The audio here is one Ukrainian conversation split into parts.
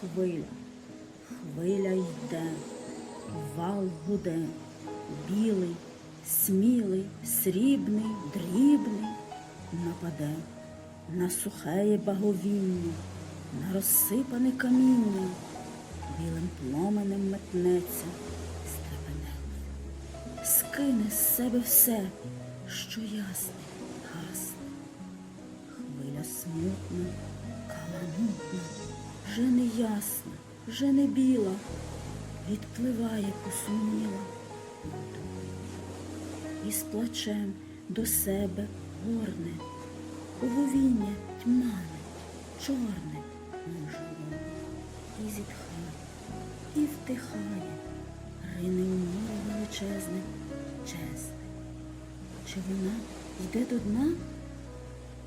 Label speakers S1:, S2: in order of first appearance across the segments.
S1: хвиля, хвиля йде, вал гуде, білий, смілий, срібний, дрібний, нападе на сухеє баговіння, на розсипане каміння, білим пломенем метнеться, стрепенеться, скине з себе все, що ясне, гасне. Хвиля смутна, вже не ясна, вже не біла, відпливає посумніла, і з плачем до себе горне, оговіння тьмане, чорне, мов і зітхає, і втихає, рине у море величезне, чесне. Чи вона йде до дна?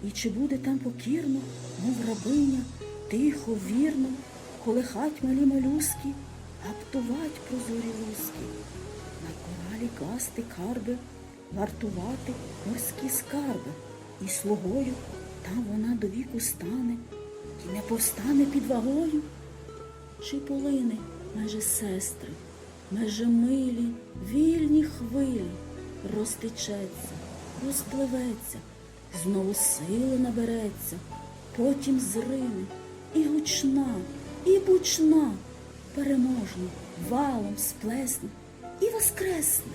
S1: І чи буде там покірно, мов рабиня, тихо, вірно, колихать малі молюски, гаптувать прозорі луски, на коралі класти карби, вартувати морські скарби, і слугою там вона до віку стане, і не повстане під вагою, чи полине меже сестри, меже милі, вільні хвилі, розтечеться, розпливеться, знову сили набереться, потім зрине, і гучна, і бучна, переможна, валом сплесна і воскресне.